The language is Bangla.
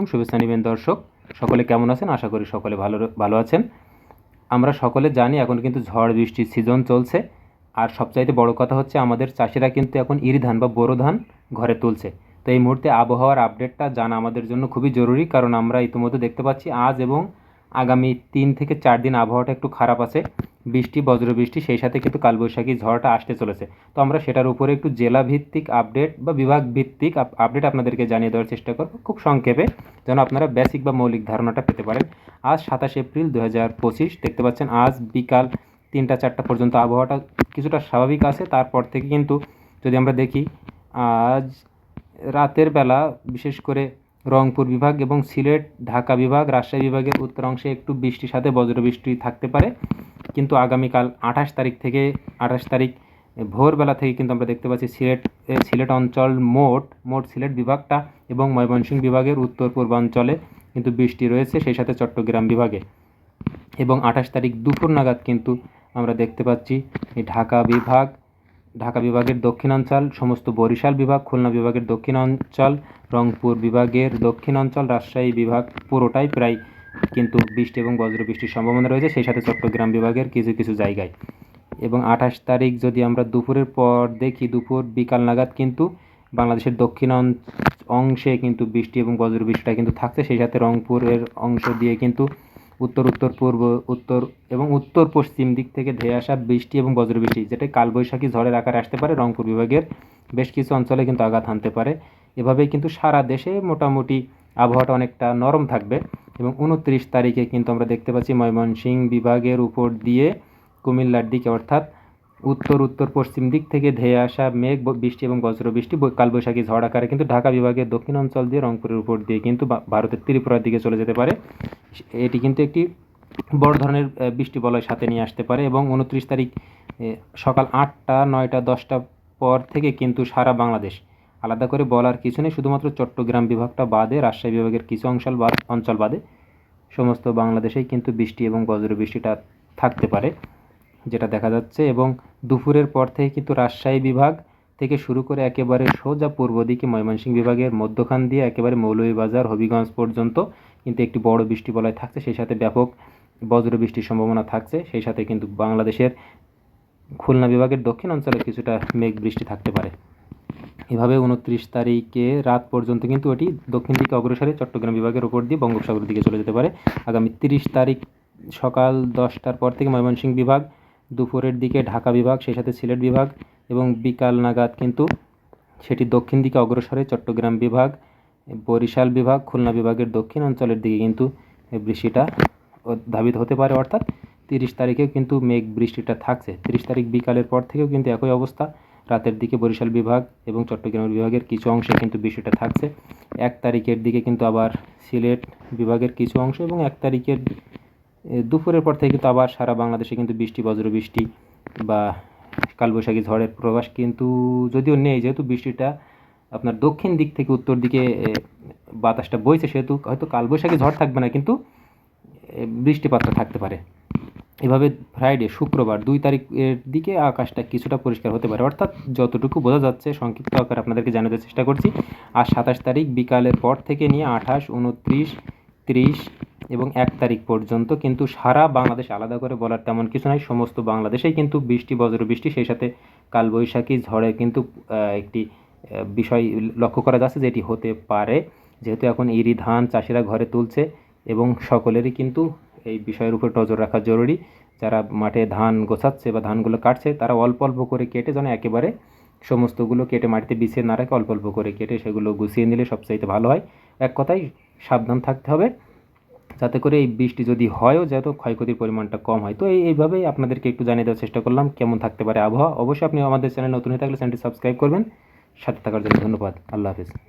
আলাইকুম, শুভেচ্ছা নিবেন দর্শক। সকলে কেমন আছেন? আশা করি সকলে ভালো ভালো আছেন। আমরা সকলে জানি এখন কিন্তু ঝড় বৃষ্টির সিজন চলছে। আর সবচাইতে বড় কথা হচ্ছে আমাদের চাষিরা কিন্তু এখন ইরি ধান বা বোরো ধান ঘরে তুলছে। তো এই মুহূর্তে আবহাওয়ার আপডেটটা জানা আমাদের জন্য খুবই জরুরি, কারণ আমরা ইতিমধ্যে দেখতে পাচ্ছি আজ এবং আগামী তিন থেকে চার দিন আবহাওয়াটা একটু খারাপ আছে। বৃষ্টি, বজ্রবৃষ্টি, সেই সাথে কিন্তু কালবৈশাখী ঝড়টা আসতে চলেছে। তো আমরা সেটার উপরে একটু জেলা ভিত্তিক আপডেট বা বিভাগ ভিত্তিক আপ- আপডেট আপনাদেরকে জানিয়ে দেওয়ার চেষ্টা করব। খুব সংক্ষেপে যেন আপনারা বেসিক বা মৌলিক ধারণাটা পেতে পারেন। আজ সাতাশ এপ্রিল দু হাজার পঁচিশ, দেখতে পাচ্ছেন আজ বিকাল তিনটা চারটা পর্যন্ত আবহাওয়াটা কিছুটা স্বাভাবিক আছে। তারপর থেকে কিন্তু যদি আমরা দেখি, আজ রাতের বেলা বিশেষ করে রংপুর বিভাগ এবং সিলেট, ঢাকা বিভাগ, রাজশাহী বিভাগের উত্তরাংশে একটু বৃষ্টির সাথে বজ্রবৃষ্টি থাকতে পারে। কিন্তু আগামীকাল আঠাশ তারিখ থেকে, আঠাশ তারিখ ভোরবেলা থেকে কিন্তু আমরা দেখতে পাচ্ছি সিলেট সিলেট অঞ্চল মোট মোট সিলেট বিভাগটা এবং ময়মনসিংহ বিভাগের উত্তর পূর্বাঞ্চলে কিন্তু বৃষ্টি রয়েছে, সেই সাথে চট্টগ্রাম বিভাগে। এবং আঠাশ তারিখ দুপুর নাগাদ কিন্তু আমরা দেখতে পাচ্ছি ঢাকা বিভাগ, ঢাকা বিভাগের দক্ষিণাঞ্চল, সমস্ত বরিশাল বিভাগ, খুলনা বিভাগের দক্ষিণাঞ্চল, রংপুর বিভাগের দক্ষিণাঞ্চল, রাজশাহী বিভাগ পুরোটাই প্রায় কিন্তু বৃষ্টি এবং বজ্রবৃষ্টির সম্ভাবনা রয়েছে, সেই সাথে চট্টগ্রাম বিভাগের কিছু কিছু জায়গায়। এবং আঠাশ তারিখ যদি আমরা দুপুরের পর দেখি, দুপুর বিকাল নাগাদ কিন্তু বাংলাদেশের দক্ষিণ অংশে কিন্তু বৃষ্টি এবং বজ্রবৃষ্টিটা কিন্তু থাকছে। সেই সাথে রংপুরের অংশ দিয়ে কিন্তু উত্তর উত্তর পূর্ব, উত্তর এবং উত্তর পশ্চিম দিক থেকে ধেয়ে আসা বৃষ্টি এবং বজ্রবৃষ্টি, যেটা কালবৈশাখী ঝড়ের আকারে আসতে পারে। রংপুর বিভাগের বেশ কিছু অঞ্চলে কিন্তু আঘাত হানতে পারে। এভাবেই কিন্তু সারা দেশে মোটামুটি আবহাওয়াটা অনেকটা নরম থাকবে। এবং উনত্রিশ তারিখে কিন্তু আমরা দেখতে পাচ্ছি ময়মনসিংহ বিভাগের উপর দিয়ে কুমিল্লার দিকে, অর্থাৎ উত্তর উত্তর, পশ্চিম দিক থেকে ধেয়ে আসা মেঘ বৃষ্টি এবং বজ্রবৃষ্টি কালবৈশাখী ঝড় আকারে কিন্তু ঢাকা বিভাগের দক্ষিণ অঞ্চল দিয়ে, রংপুরের উপর দিয়ে কিন্তু ভারতের ত্রিপুরার দিকে চলে যেতে পারে। এটি কিন্তু একটি বড় ধরনের বৃষ্টি বলয় সাথে নিয়ে আসতে পারে এবং উনত্রিশ তারিখ সকাল আটটা, নয়টা, দশটা পর থেকে কিন্তু সারা বাংলাদেশ আলাদা করে বলার কিছু নেই, শুধুমাত্র চট্টগ্রাম বিভাগটা বাদে, রাজশাহী বিভাগের কিছু অঞ্চল বাদ, অঞ্চল বাদে। সমস্ত বাংলাদেশেই কিন্তু বৃষ্টি এবং বজ্র বৃষ্টিটা থাকতে পারে, যেটা দেখা যাচ্ছে। এবং দুপুরের পর থেকে কিন্তু রাজশাহী বিভাগ থেকে শুরু করে একেবারে সোজা পূর্ব দিকে ময়মনসিংহ বিভাগের মধ্যখান দিয়ে একেবারে মৌলভীবাজার, হবিগঞ্জ পর্যন্ত কিন্তু একটি বড় বৃষ্টি বলয় থাকছে। সেই সাথে ব্যাপক বজ্র বৃষ্টির সম্ভাবনা থাকছে। সেই সাথে কিন্তু বাংলাদেশের খুলনা বিভাগের দক্ষিণ অঞ্চলে কিছুটা মেঘ বৃষ্টি থাকতে পারে। এভাবে উনত্রিশ তারিখে রাত পর্যন্ত কিন্তু এটি দক্ষিণ দিকে অগ্রসরে চট্টগ্রাম বিভাগের উপর দিয়ে বঙ্গোপসাগরের দিকে চলে যেতে পারে। আগামী তিরিশ তারিখ সকাল দশটার পর থেকে ময়মনসিংহ বিভাগ, দুপুরের দিকে ঢাকা বিভাগ, সেই সাথে সিলেট বিভাগ এবং বিকাল নাগাদ কিন্তু সেটি দক্ষিণ দিকে অগ্রসরে চট্টগ্রাম বিভাগ, বরিশাল বিভাগ, খুলনা বিভাগের দক্ষিণ অঞ্চলের দিকে কিন্তু বৃষ্টিটা ধাবিত হতে পারে। অর্থাৎ তিরিশ তারিখেও কিন্তু মেঘ বৃষ্টিটা থাকছে। তিরিশ তারিখ বিকালের পর থেকেও কিন্তু একই অবস্থা। রাতের দিকে বরিশাল বিভাগ এবং চট্টগ্রাম বিভাগের কিছু অংশে কিন্তু বৃষ্টিটা থাকছে। এক তারিখের দিকে কিন্তু আবার সিলেট বিভাগের কিছু অংশ এবং এক তারিখের দুপুরের পর থেকে কিন্তু আবার সারা বাংলাদেশে কিন্তু বৃষ্টি, বজ্রবৃষ্টি বা কালবৈশাখী ঝড়ের প্রবাস কিন্তু যদিও নেই, যেহেতু বৃষ্টিটা আপনার দক্ষিণ দিক থেকে উত্তর দিকে বাতাসটা বইছে, সেহেতু হয়তো কালবৈশাখী ঝড় থাকবে না, কিন্তু বৃষ্টিপাতটা থাকতে পারে। এভাবে ফ্রাইডে শুক্রবার দুই তারিখের দিকে আকাশটা কিছুটা পরিষ্কার হতে পারে। অর্থাৎ যতটুকু বোঝা যাচ্ছে, সংক্ষিপ্ত আকারে আপনাদেরকে জানাতে চেষ্টা করছি। আর সাতাশ তারিখ বিকালের পর থেকে নিয়ে আঠাশ, উনত্রিশ, তিরিশ এবং এক তারিখ পর্যন্ত কিন্তু সারা বাংলাদেশ আলাদা করে বলার তেমন কিছু নাই। সমস্ত বাংলাদেশেই কিন্তু বৃষ্টি বজ্র বৃষ্টি সেই সাথে কালবৈশাখী ঝড়ে কিন্তু একটি বিষয় লক্ষ্য করা যাচ্ছে যেটি হতে পারে। যেহেতু এখন ইরি ধান চাষিরা ঘরে তুলছে এবং সকলেরই কিন্তু এই বিষয়ের উপর নজর রাখা জরুরি। যারা মাঠে ধান গোছাচ্ছে বা ধানগুলো কাটছে, তারা অল্প অল্প করে কেটে যেন একেবারে সমস্তগুলো কেটে মাটিতে বিছিয়ে না রাখে অল্প অল্প করে কেটে সেগুলো গুছিয়ে নিলে সবচাইতে ভালো হয়। এক কথায় সাবধান থাকতে হবে। যাতে করে এই বৃষ্টি যদি হয়ও যাতে ক্ষয়ক্ষতির পরিমাণটা কম হয়। তো এই এইভাবেই আপনাদেরকে একটু জানিয়ে দেওয়ার চেষ্টা করলাম কেমন থাকতে পারে আবহাওয়া। অবশ্যই আপনি আমাদের চ্যানেল নতুন হয়ে থাকলে চ্যানেলটি সাবস্ক্রাইব করবেন। সাথে থাকার জন্য ধন্যবাদ। আল্লাহ হাফিজ।